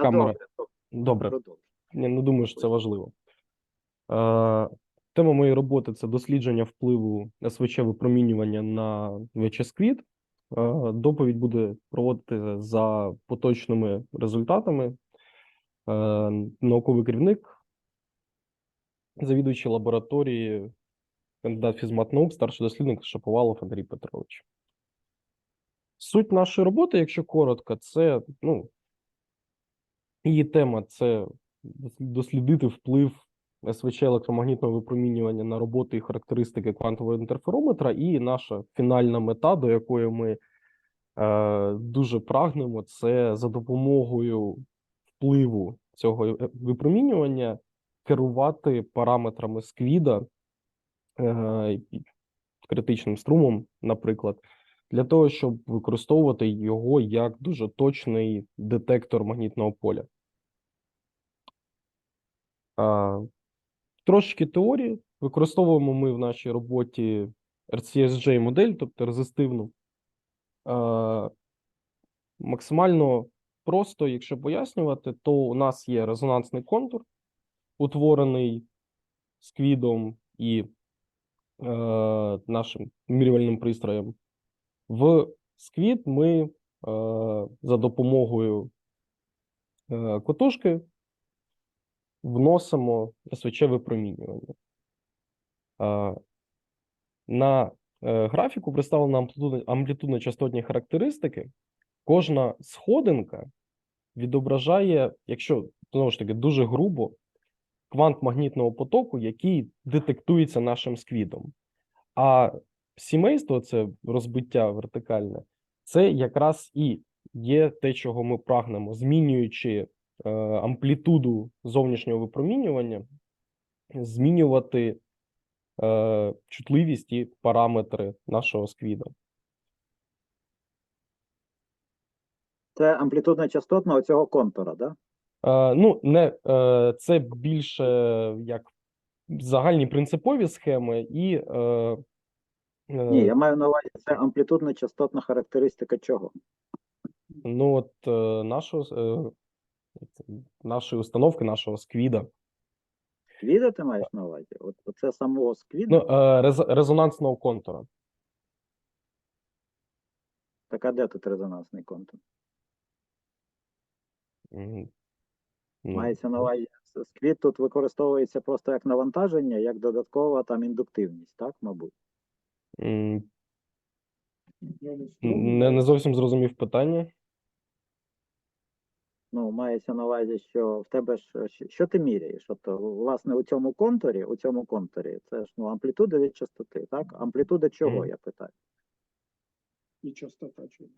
Та камера. добре, Добре. Я не думаю, що це важливо. Е, Тема моєї роботи це дослідження впливу СВЧ випромінювання на ВЧ-сквіт. Е, Доповідь буде проводити за поточними результатами. Е, Науковий керівник, завідуючий лабораторії, кандидат фізмат-наук, старший дослідник Шаповалов Андрій Петрович. Суть нашої роботи, якщо коротко, це ну, її тема це дослідити вплив СВЧ електромагнітного випромінювання на роботу і характеристики квантового інтерферометра, і наша фінальна мета, до якої ми е, дуже прагнемо, це за допомогою впливу цього е, випромінювання керувати параметрами сквіда е, критичним струмом, наприклад, для того, щоб використовувати його як дуже точний детектор магнітного поля. Трошки теорії. Використовуємо ми в нашій роботі RCSJ модель, тобто резистивну. Максимально просто, якщо пояснювати, то у нас є резонансний контур, утворений сквідом і е, нашим вимірювальним пристроєм. В сквід ми е, за допомогою е, котушки вносимо СВЧ випромінювання. На е, графіку представлено амплітудно- амплітудно-частотні характеристики. Кожна сходинка відображає, якщо знову ж таки дуже грубо, квант магнітного потоку, який детектується нашим сквідом. А сімейство, це розбиття вертикальне, це якраз і є те, чого ми прагнемо, змінюючи амплітуду зовнішнього випромінювання, змінювати е, чутливість і параметри нашого сквіда. Це амплітудно частотного цього контура, да? Е, ну, не, е, це більше як загальні принципові схеми, і е, е, Ні, я маю на увазі, це амплітудно частотна характеристика чого? ну, от е, нашого, е, нашої установки, нашого сквіда. Сквіда ти маєш на увазі? От це самого сквіда? Ну, е, рез, резонансного контура. Так а де тут резонансний контур? Ну, Мається на увазі, сквіт тут використовується просто як навантаження, як додаткова там індуктивність, так, мабуть? м, Не, не зовсім зрозумів питання. Ну, мається на увазі, що в тебе ж що, що ти міряєш? От, власне, у цьому контурі, у цьому контурі, це ж ну, амплітуда від частоти, так? Амплітуда чого, я питаю? і частота чого.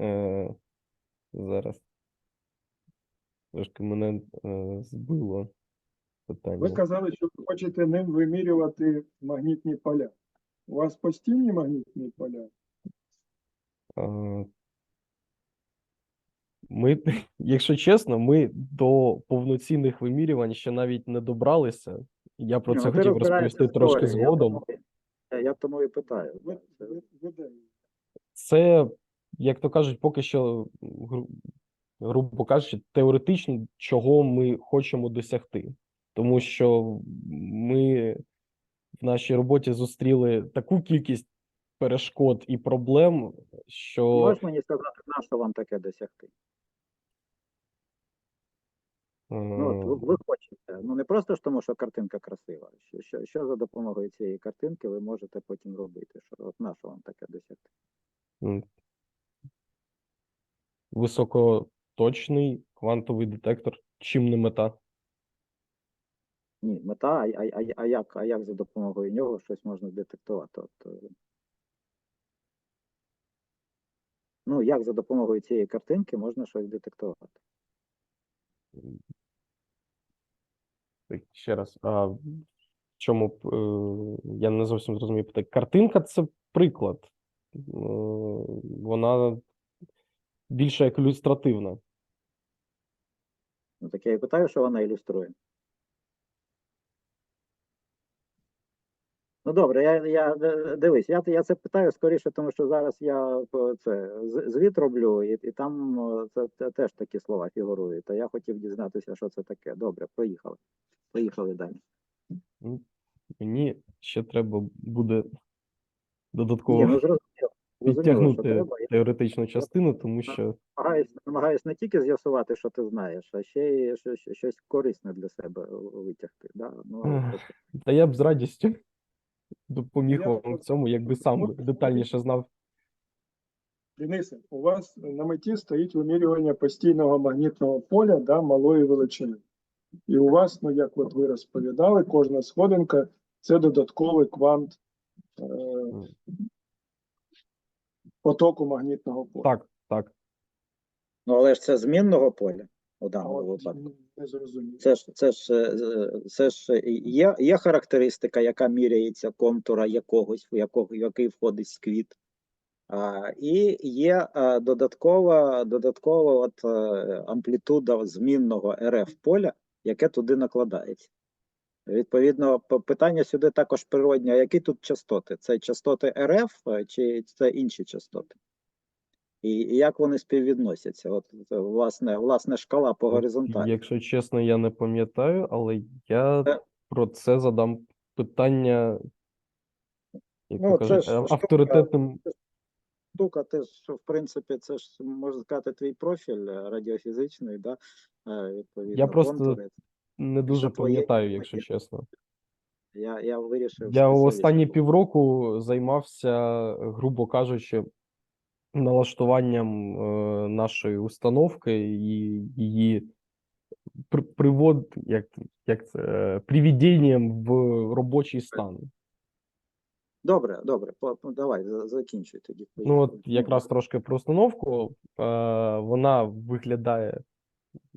Е, зараз. Трошки мене е, збило Ви казали, що ви хочете ним вимірювати магнітні поля. У вас постійні магнітні поля? Ми, якщо чесно, ми до повноцінних вимірювань ще навіть не добралися. Я про це ну, хотів розповісти трошки згодом. Я, тому і питаю. Це- як то кажуть, поки що, гру- грубо кажучи, теоретично, чого ми хочемо досягти. Тому що ми в нашій роботі зустріли таку кількість перешкод і проблем, що Можеш мені сказати, на що вам таке досягти? Ну, от ви, е, ви хочете. Ну не просто ж тому, що картинка красива. Що, що, що за допомогою цієї картинки ви можете потім робити? Що, от на що вам таке досягти? м, високоточний квантовий детектор, чим не мета. Ні, мета, а, а, а, а, як, а як за допомогою нього щось можна детектувати? От, е, ну, як за допомогою цієї картинки можна щось детектувати? Ще раз, а в чому б, е, я не зовсім зрозумів питання. Картинка це приклад. Е, Вона більше як ілюстративна. Ну, так я і питаю, що вона ілюструє. Ну добре, я, я е, дивись, я, я це питаю скоріше, тому що зараз я е, це звіт роблю, і, і там е, це, це теж такі слова фігурують. То я хотів дізнатися, що це таке. Добре, поїхали. Поїхали далі. Ну, Мені ще треба буде Ні, додатково ну зрозуміло, що підтягнути треба. Теоретичну частину, тому що намагаюсь, намагаюсь не тільки з'ясувати, що ти знаєш, а ще й щось, щось корисне для себе витягти. Да? Ну, та я б з радістю допоміг Я вам в цьому, якби сам детальніше знав. Денисе, у вас на меті стоїть вимірювання постійного магнітного поля да, малої величини. І у вас, ну як от ви розповідали, кожна сходинка це додатковий квант е, потоку магнітного поля. Так, так. ну але ж це змінного поля у даному випадку. не зрозуміло. Це ж це ж е, це ж є, є характеристика, яка міряється контура якогось, в якого який входить сквіт. А, і є е, додаткова, додаткова от, е, амплітуда змінного РФ поля, яке туди накладається. Відповідно, питання сюди також природні, а які тут частоти? Це частоти РФ е, чи це інші частоти? І, і як вони співвідносяться? От, власне, власне, шкала по горизонталі. Якщо чесно, я не пам'ятаю, але я Е. про це задам питання, як Ну, це кажуть, ж авторитетним. штука, ти ж, в принципі, це ж можна сказати твій профіль е, радіофізичний, да? е, відповідно, Я просто контури. Не дуже пам'ятаю, якщо чесно. Я, я вирішив. Я останні півроку займався, грубо кажучи, налаштуванням е, нашої установки і її при- привод, як, як це, е, приведенням в робочий стан. Добре, добре, по, по- давай, за- закінчуй тоді. Ну, от якраз трошки про установку. Е, вона виглядає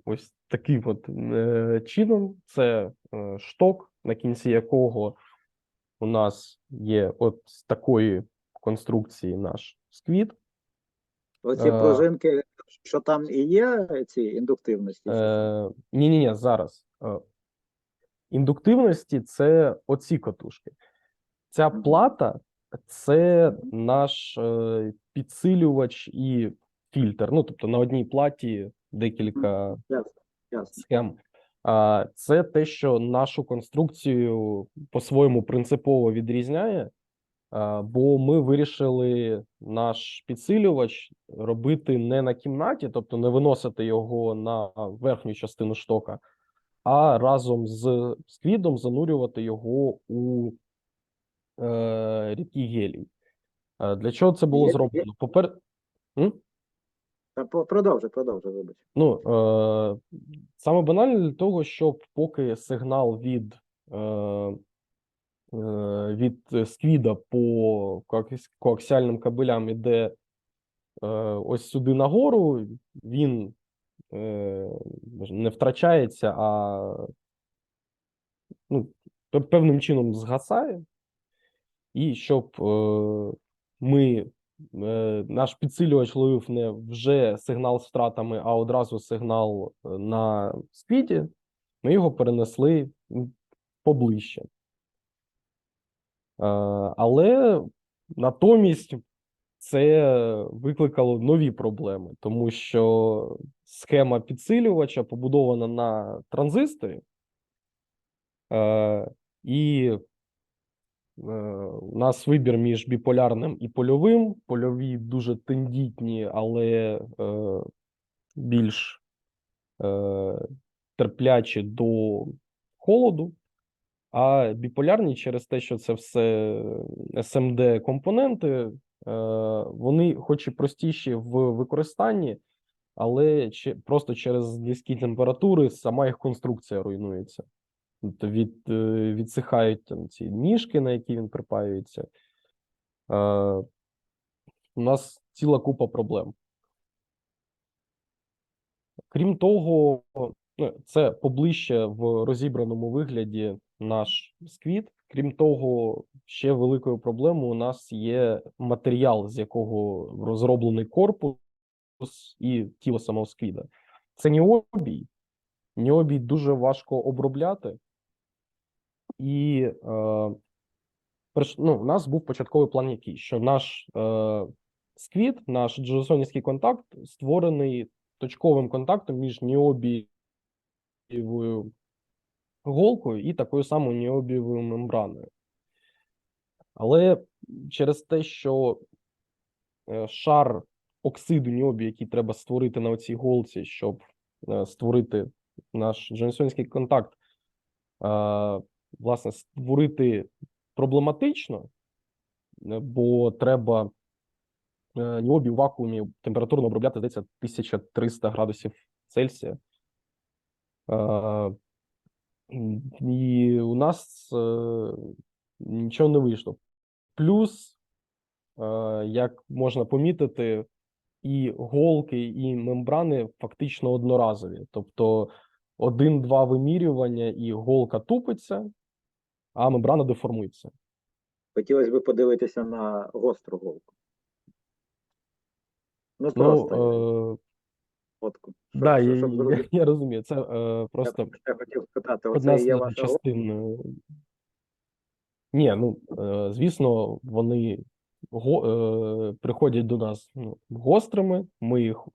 ось таким от е, чином. Це е, шток, на кінці якого у нас є от з такої конструкції наш сквіт. Оці е, пружинки, що там і є, ці індуктивності. Е, ні, ні, ні, зараз. Е, індуктивності це оці катушки. Ця плата це наш е, підсилювач і фільтр. Ну, тобто на одній платі декілька Ясно, ясно. схем. Це те, що нашу конструкцію по-своєму принципово відрізняє, бо ми вирішили наш підсилювач робити не на кімнаті, тобто не виносити його на верхню частину штока, а разом з сквідом занурювати його у е, рідкий гелій. Е, Для чого це було зроблено? Попер... М? Продовжуй, продовжуй, вибач. Ну, е, саме банальне для того, щоб поки сигнал від, е, е, від е, сквіда по коакс- коаксіальним кабелям іде е, ось сюди нагору, він не втрачається, а ну, певним чином згасає. І щоб е, ми е, наш підсилювач ловив не вже сигнал з втратами, а одразу сигнал е, на спіді, ми його перенесли поближче. Е, Але натомість це викликало нові проблеми, тому що схема підсилювача побудована на транзисторі, е, і Е, У нас вибір між біполярним і польовим. Польові дуже тендітні, але більш терплячі до холоду. А біполярні через те, що це все SMD компоненти, е, вони, хоч і простіші в використанні, але просто через низькі температури сама їх конструкція руйнується. Тобто від, е, відсихають там ці ніжки, на які він припаюється. Е, у нас ціла купа проблем. Крім того, ну, це поближче в розібраному вигляді наш сквіт. Крім того, ще великою проблемою у нас є матеріал, з якого розроблений корпус і тіло самого сквіда. Це ніобій. Ніобій дуже важко обробляти. І е, ну, у нас був початковий план який, що наш е, сквіт, наш джосонівський контакт створений точковим контактом між ніобієвою голкою і такою самою ніобієвою мембраною. Але через те, що е, шар оксиду ніобію, який треба створити на оцій голці, щоб е, створити наш джонсонський контакт, власне, створити проблематично, е, бо треба ніобій у вакуумі температурно обробляти, здається, 1300 градусів Цельсія. І у нас е, нічого не вийшло. Плюс, е, як можна помітити, і голки, і мембрани фактично одноразові. Тобто один-два вимірювання, і голка тупиться, а мембрана деформується. Хотілося б подивитися на гостру голку. Ну, Ну, просто е, фотку. да, щоб- я, щоб я, я розумію. Це е, Я просто я хотів спитати, одна оце з є ваша голка? частин. е, Ні, ну е, звісно, вони го, е, приходять до нас ну, гострими. Ми їх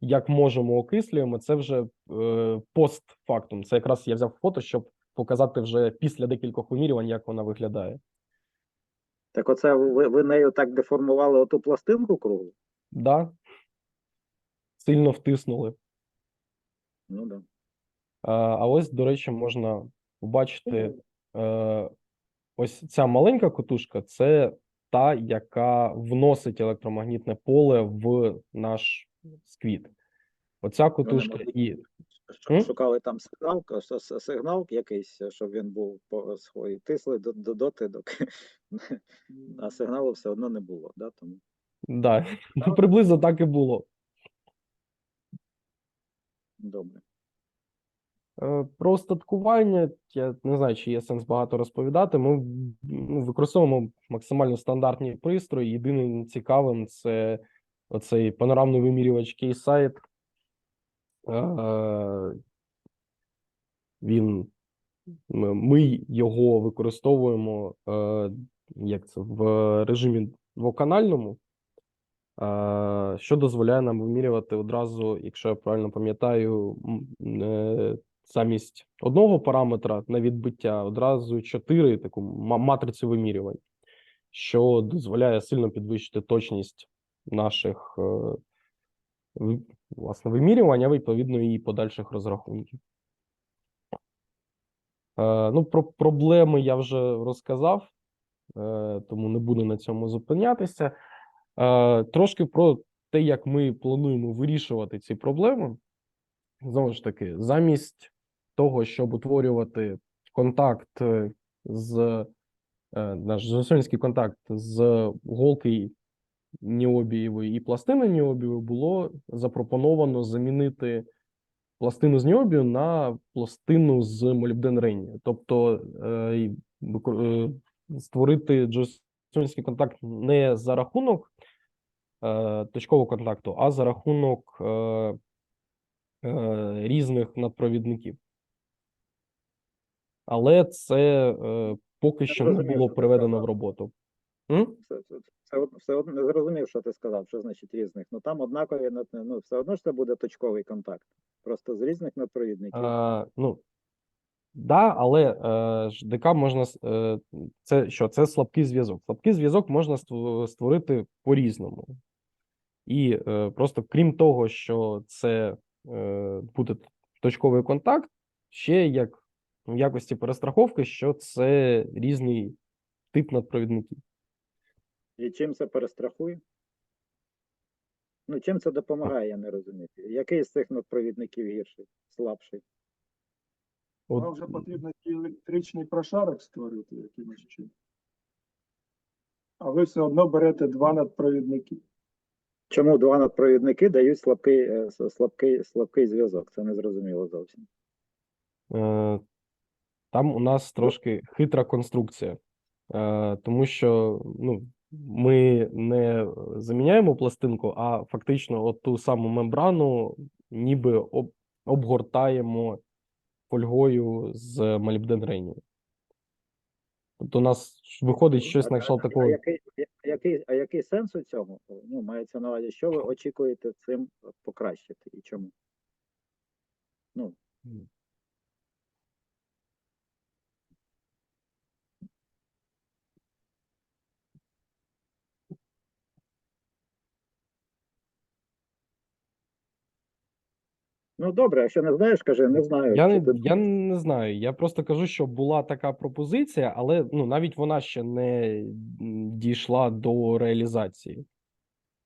як можемо окислюємо. Це вже е, постфактум. Це якраз я взяв фото, щоб показати вже після декількох вимірювань, як вона виглядає. Так оце ви, ви нею так деформували оту пластинку кругу? Да, сильно втиснули. Ну да. А, а ось, до речі, можна побачити е, ось ця маленька котушка це та, яка вносить електромагнітне поле в наш сквіт. Оця котушка могли- і Що- М? Шукали там сигнал, сигнал якийсь, щоб він був по свої тисли до, до доти, доки а сигналу все одно не було. Да? Тому да, ну, приблизно так і було. Добре. Е, Про остаткування я не знаю, чи є сенс багато розповідати. Ми ну, використовуємо максимально стандартні пристрої. Єдиним цікавим це оцей панорамний вимірювач. Е, Він ми- його використовуємо е, як це в режимі двоканальному, що дозволяє нам вимірювати одразу, якщо я правильно пам'ятаю, е, замість одного параметра на відбиття одразу чотири таку матрицю вимірювань, що дозволяє сильно підвищити точність наших е, власне вимірювань, відповідно і подальших розрахунків. Е, Ну, про проблеми я вже розказав, тому не буду на цьому зупинятися. Е, Трошки про те, як ми плануємо вирішувати ці проблеми. Знову ж таки, замість того, щоб утворювати контакт е, з е, наш зосонський контакт з голки ніобієвої і пластини ніобієвої, було запропоновано замінити пластину з ніобію на пластину з молібден-ренію. Тобто створити джойсонський контакт не за рахунок точкового контакту, а за рахунок е, е, різних надпровідників. Але це е, поки що не було приведено в роботу. М? Все, все, одно- не зрозумів, що ти сказав, що значить різних. Ну там однакові, ну все одно ж це буде точковий контакт. Просто з різних надпровідників. Е, ну, да, але е, ж ДК можна е, це що? Це слабкий зв'язок. Слабкий зв'язок можна створити по-різному. І е, просто крім того, що це е, буде точковий контакт, ще як в якості перестраховки, що це різний тип надпровідників. І чим це перестрахує? Ну, чим це допомагає, я не розумію. Який з цих надпровідників гірший, слабший? От, Вам вже потрібно ті електричний прошарок створити якимось чином. А ви все одно берете два надпровідники. Чому два надпровідники дають слабкий, е, слабкий, слабкий зв'язок? Це не зрозуміло зовсім. Е, Там у нас трошки хитра конструкція, Е, тому що ну, ми не заміняємо пластинку, а фактично от ту саму мембрану ніби об, обгортаємо фольгою з молібден-ренію. Тобто, у нас виходить щось на кшталт такого. а який, а, який, а який сенс у цьому? Ну, мається на увазі, що ви очікуєте цим покращити і чому? Ну, ну добре, якщо не знаєш, кажи, не знаю. Я не, ти- я не знаю. Я просто кажу, що була така пропозиція, але ну навіть вона ще не дійшла до реалізації.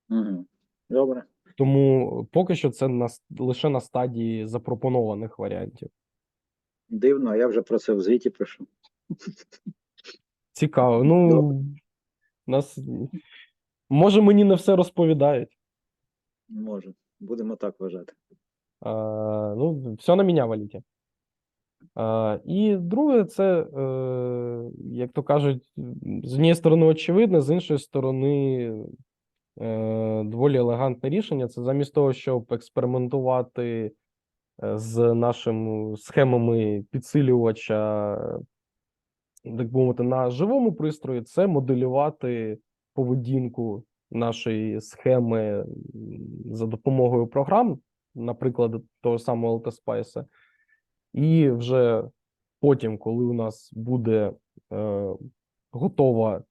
Мгм. Добре. Тому поки що це на, лише на стадії запропонованих варіантів. Дивно, я вже про це в звіті пишу. Цікаво. Ну, нас може мені не все розповідають. Може, будемо так вважати. Ну, все на мене валіті. І друге, це, як то кажуть, з однієї сторони очевидне, з іншої сторони, е, доволі елегантне рішення. Це замість того, щоб експериментувати з нашими схемами підсилювача, так мовити, на живому пристрої, це моделювати поведінку нашої схеми за допомогою програм, наприклад, того самого LTSpice. І вже потім, коли у нас буде е, готова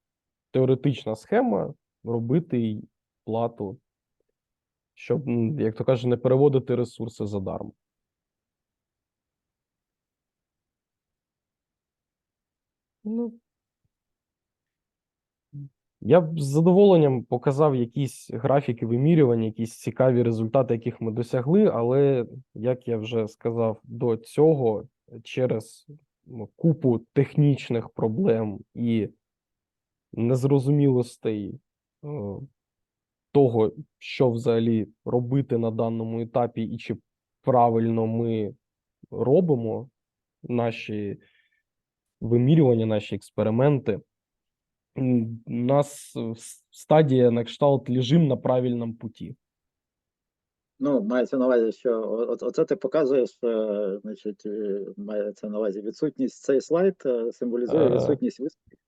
теоретична схема, робити й плату, щоб, як то кажуть, не переводити ресурси задармо. Ну, я б з задоволенням показав якісь графіки вимірювання, якісь цікаві результати, яких ми досягли, але, як я вже сказав до цього, через ну, купу технічних проблем і незрозумілостей е, того, що взагалі робити на даному етапі, і чи правильно ми робимо наші вимірювання, наші експерименти. У нас с- стадія на кшталт лежим на правильному путі. Ну, мається на увазі, що оце ти показуєш, е, значить, е, мається на увазі відсутність. Цей слайд е, символізує відсутність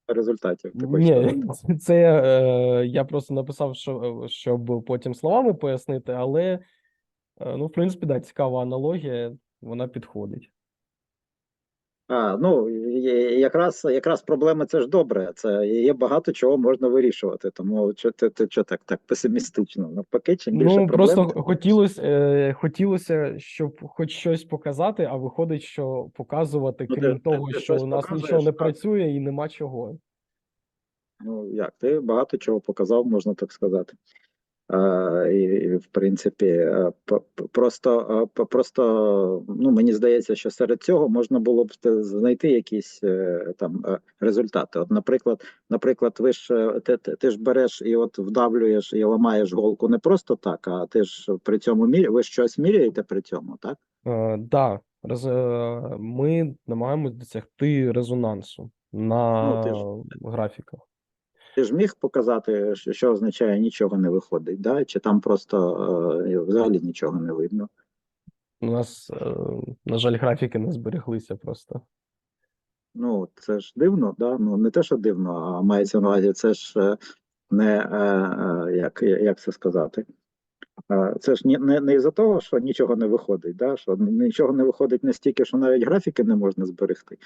результатів. Ти? Ні, це- це е, я просто написав, що, щоб потім словами пояснити, але е, ну, в принципі, да, цікава аналогія, вона підходить. А, ну якраз якраз проблеми це ж добре. Це є багато чого можна вирішувати. Тому що ти, ти що так, так песимістично? Навпаки, чим більше Ну, проблем, просто хотілося, е, хотілося, щоб хоч щось показати, а виходить, що показувати, Ну, крім ти- того, ти що у нас нічого не так. працює і нема чого. Ну як ти багато чого показав, можна так сказати. А, і, в принципі, е, просто, е, просто ну, мені здається, що серед цього можна було б знайти якісь е, там е, результати. От, наприклад, наприклад, ви ж е, ти, ти, ж береш і от вдавлюєш і ламаєш голку не просто так, а ти ж при цьому міря, ви щось міряєте при цьому, так? Е, да, е, ми намагаємось досягти резонансу на Ну, ж- графіках. Ти ж міг показати, що, що означає нічого не виходить, да? чи там просто е, взагалі нічого не видно. У нас, е, на жаль, графіки не збереглися просто. Ну, це ж дивно, да? Ну, не те, що дивно, а мається на увазі, це ж е, не е, е, як, як це сказати. Е, Це ж не, не, не із-за того, що нічого не виходить, да? що нічого не виходить настільки, що навіть графіки не можна зберегти.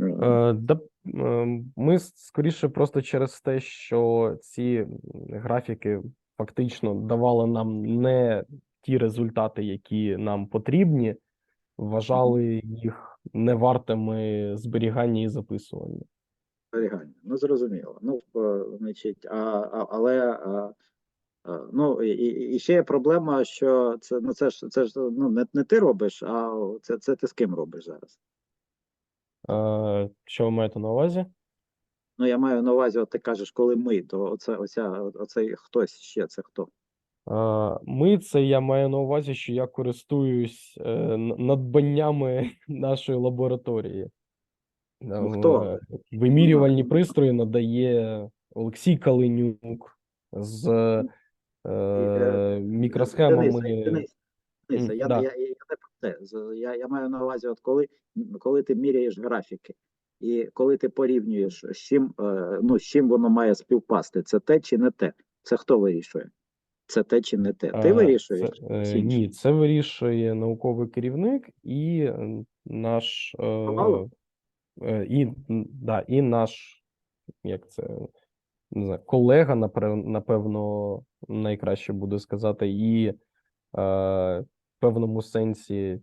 Е, Е, да, е, ми скоріше просто через те, що ці графіки фактично давали нам не ті результати, які нам потрібні, вважали їх невартими зберігання і записування. зберігання. Ну, зрозуміло. Ну, е, значить, а, а, але а, а, ну, і і ще є проблема, що це, ну, це ж, це ж ну, не, не ти робиш, а це, це ти з ким робиш зараз. Е, Що ви маєте на увазі? Ну, я маю на увазі, от ти кажеш, коли ми, то оце, оця, оцей хтось ще це хто? Е, Ми це я маю на увазі, що я користуюсь е, надбаннями нашої лабораторії. Ну, хто? Вимірювальні пристрої надає Олексій Калинюк з е, мікросхемами. Денис, Денис, Денис, я, да. я, я, я не З- Я, я маю на увазі, от коли, коли ти міряєш графіки, І коли ти порівнюєш, з чим, е, ну, з чим воно має співпасти, це те чи не те? Це хто вирішує? Це те чи не те? Ти Е, вирішуєш? Це, е, ні, це вирішує науковий керівник і наш Мало? і, да, і наш, як це, не знаю, колега, напевно, найкраще буде сказати, і е, певному сенсі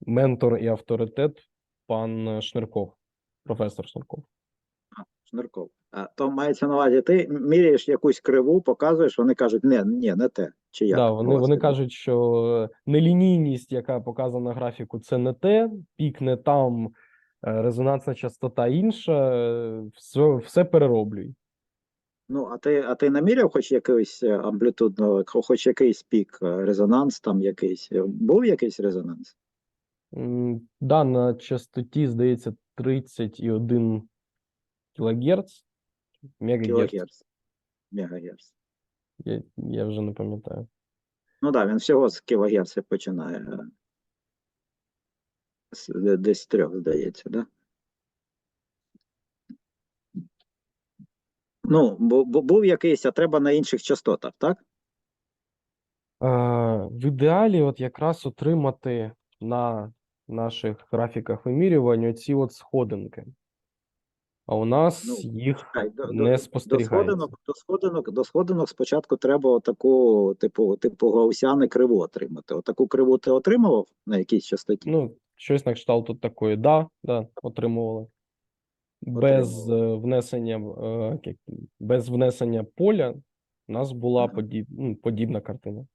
ментор і авторитет пан Шнирков, професор Шнирков. Шнирков. А то мається на увазі, ти міряєш якусь криву, показуєш, вони кажуть, не, ні, не те. Чи як? Да, вони, вони кажуть, що нелінійність, яка показана на графіку, це не те, пік не там, е, резонансна частота інша, е, все, все перероблюй. Ну, а ти, а ти наміряв хоч якийсь е, амплітудно, хоч якийсь пік, е, резонанс там якийсь? Був якийсь резонанс? Да, на частоті, здається, 31 кГц, мегагерц, Кілогерц, мегагерц. я, я вже не пам'ятаю. Ну так, да, він всього з кілогерців починає. е, Десь трьох, здається, да? Ну, бу- бу- був якийсь, а треба на інших частотах, так? Е, В ідеалі, от якраз отримати на наших графіках вимірювань оці от сходинки. А у нас Ну, їх до, не до, спостерігається. До сходинок, до сходинок, до сходинок спочатку треба отаку, типу, типу гаусяни криву отримати. Отаку криву ти отримував на якійсь частоті? Ну, щось на кшталт такої. Да, да, отримували. Без е, внесення, е, без внесення поля у нас була подіб, ну, подібна картина.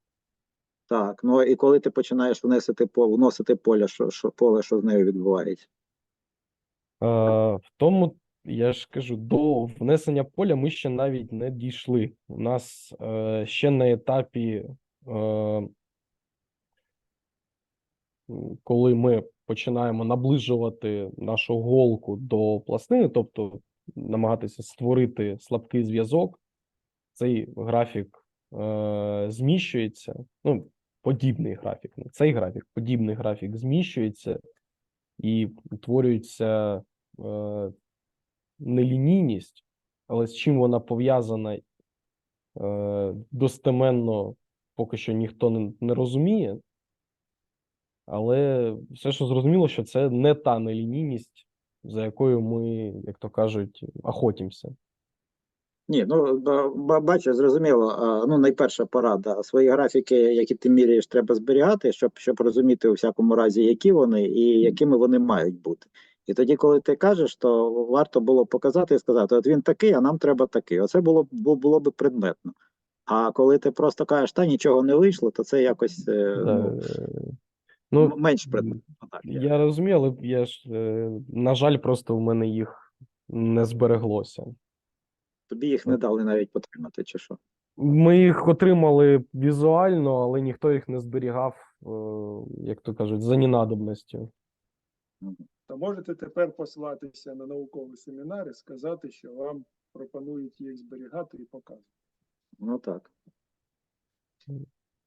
Так, ну і коли ти починаєш вносити, по- вносити поле, що, що, поле, що з нею відбувається? Е, в тому, я ж кажу, до внесення поля ми ще навіть не дійшли. У нас е, ще на етапі, е, коли ми починаємо наближувати нашу голку до пластини, тобто намагатися створити слабкий зв'язок, цей графік е, зміщується. Ну, подібний графік, не цей графік, подібний графік зміщується і утворюється е, нелінійність, але з чим вона пов'язана, е, достеменно поки що ніхто не, не розуміє. Але все ж зрозуміло, що це не та нелінійність, за якою ми, як то кажуть, охотимося. Ні, ну ба- ба- бачу, зрозуміло. Ну, найперша порада. Свої графіки, які ти міряєш, треба зберігати, щоб, щоб розуміти у всякому разі, які вони і якими вони мають бути. І тоді, коли ти кажеш, то варто було показати і сказати: от він такий, а нам треба такий. Оце було б було б предметно. А коли ти просто кажеш, та нічого не вийшло, то це якось е, ну, е, ну, менш предметно. Я- я розумію, але я ж, е, на жаль, просто в мене їх не збереглося. Тобі їх не дали навіть потримати, чи що? Ми їх отримали візуально, але ніхто їх не зберігав, е, як то кажуть, за ненадобністю. То можете тепер послатися на науковий семінар і сказати, що вам пропонують їх зберігати і показувати. Ну так.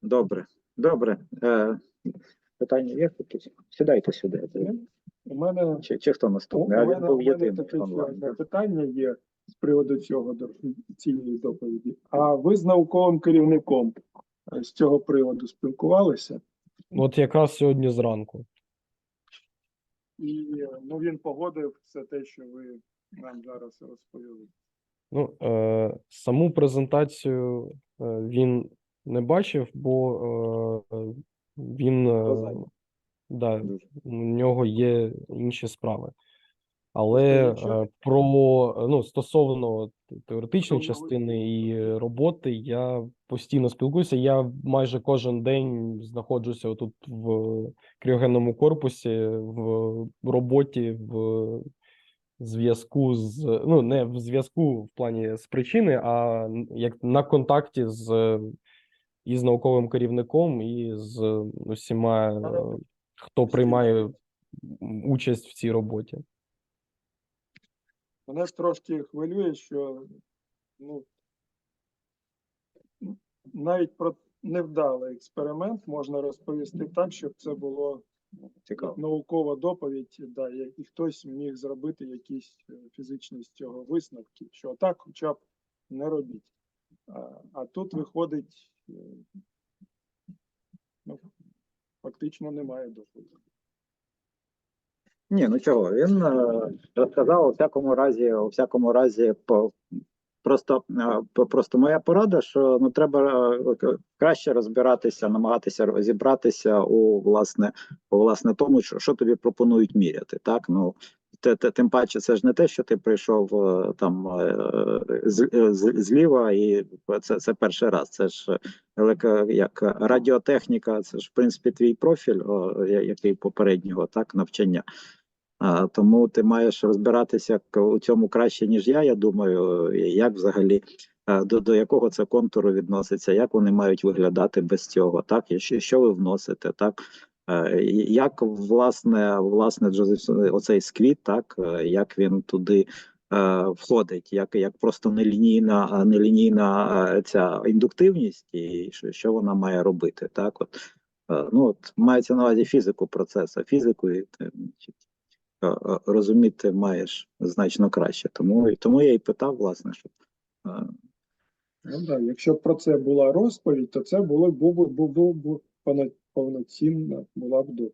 Добре. Добре. Е, питання є якісь? Сідайте сюди. У мене Чи, чи хто У наступний? А він мене, був у мене єдиний таке онлайн. питання є з приводу цього до цієї доповіді. А ви з науковим керівником е, з цього приводу спілкувалися? От якраз сьогодні зранку. І е, ну він погодив все те, що ви нам зараз розповіли. Ну, е, саму презентацію е, він не бачив, бо е, він е, да, у нього є інші справи. Але е, про ну, стосовно теоретичної частини і роботи я постійно спілкуюся. Я майже кожен день знаходжуся тут в кріогенному корпусі, в роботі, в зв'язку з ну не в зв'язку в плані з причини, а як на контакті з і з науковим керівником, і з усіма, е, хто приймає участь в цій роботі. Мене ж трошки хвилює, що ну, навіть про невдалий експеримент можна розповісти так, щоб це було Цікаво. наукова доповідь, да, і хтось міг зробити якісь е, фізичні з цього висновки, що так хоча б не робіть. А, тут виходить, е, ну, фактично немає доповіді. Ні, ну чого, він е, розказав у всякому разі, у всякому разі, по просто, е, просто моя порада, що ну треба краще розбиратися, намагатися розібратися у власне, у власне тому, що, що тобі пропонують міряти. Так, ну тим паче, це ж не те, що ти прийшов е, там е, е, зліва, і це, це перший раз. Це ж як радіотехніка, це ж в принципі твій профіль, який попереднього так навчання. А, тому ти маєш розбиратися у цьому краще, ніж я. Я думаю, як взагалі до, до якого це контуру відноситься, як вони мають виглядати без цього, так і що, ви вносите, так як власне власне Джозеф оцей сквіт, так е, як він туди е, входить, як, як просто нелінійна, нелінійна е, ця індуктивність, і що, що вона має робити, так от. Е, Ну, от мається на увазі фізику процесу, фізику і е, е, розуміти маєш значно краще. Тому, тому я і питав, власне, щоб е, Ну, да, якщо б про це була розповідь, то це було б був, був повно- повноцінна була б доповідь.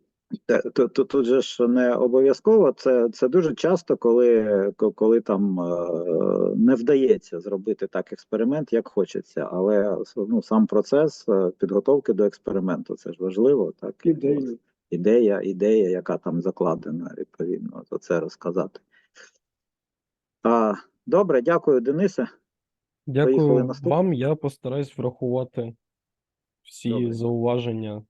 Тут, тут, тут же ж не обов'язково. Це, це дуже часто, коли, коли там е, не вдається зробити так експеримент, як хочеться. Але ну, сам процес е, підготовки до експерименту це ж важливо. Так Ідею. ідея, ідея, яка там закладена, відповідно, за це розказати. А, добре, дякую, Денисе. Дякую вам. Я постараюсь врахувати всі Добре. зауваження